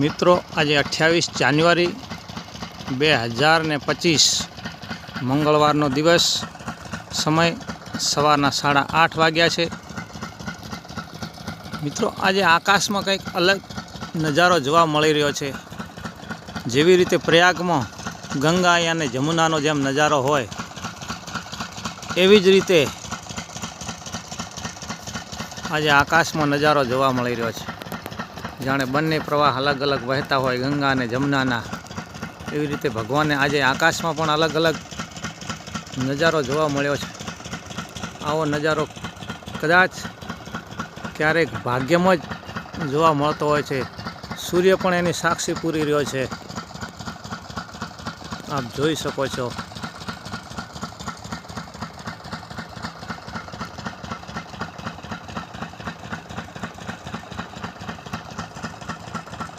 મિત્રો, આજે અઠ્યાવીસ જાન્યુઆરી બે હજાર ને પચીસ, મંગળવારનો દિવસ. સમય સવારના સાડા આઠ વાગ્યા છે. મિત્રો, આજે આકાશમાં કંઈક અલગ નજારો જોવા મળી રહ્યો છે. જેવી રીતે પ્રયાગમાં ગંગા અને જમુનાનો જેમ નજારો હોય, એવી જ રીતે આજે આકાશમાં નજારો જોવા મળી રહ્યો છે. જાણે બંને પ્રવાહ અલગ અલગ વહેતા હોય ગંગા અને જમુનાના. એવી રીતે ભગવાને આજે આકાશમાં પણ અલગ અલગ નજારો જોવા મળ્યો છે. આવો નજારો કદાચ ક્યારેક ભાગ્યમાં જ જોવા મળતો હોય છે. સૂર્ય પણ એની સાક્ષી પૂરી રહ્યો છે. આપ જોઈ શકો છો.